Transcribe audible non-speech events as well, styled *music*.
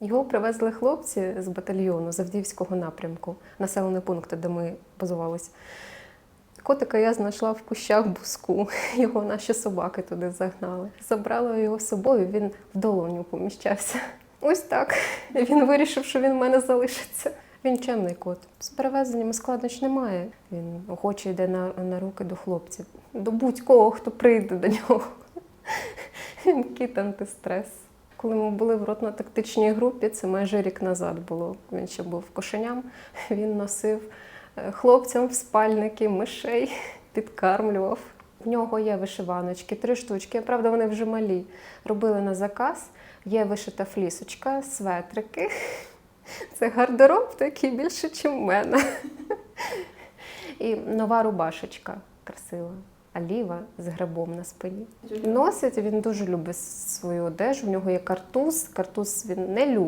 Його привезли хлопці з батальйону з Авдіївського напрямку, населений пункт, де ми базувалися. Котика я знайшла в кущах буску. *laughs* Його наші собаки туди загнали. Забрала його з собою, він в долоню поміщався. Ось так. Він вирішив, що він в мене залишиться. Він чемний кот. З перевезенням складноч немає. Він охоче йде на, на руки до хлопців, до будь-кого, хто прийде до нього. *laughs* Він кіт антистрес. Коли ми були в ротно-тактичній групі, це майже рік назад було. Він ще був кошеням. Він носив е, хлопцям в спальники мишей, *laughs* підкармлював. В нього є вишиваночки, три штучки. Правда, вони вже малі. Робили на заказ. Є вишита флісочка, светрики. *laughs* Це гардероб такий більше, ніж в мене. *laughs* І нова рубашечка красива. Аліва з грибом на спині. Носить він дуже любить свою одежу. В нього є картуз. Картуз він не любить.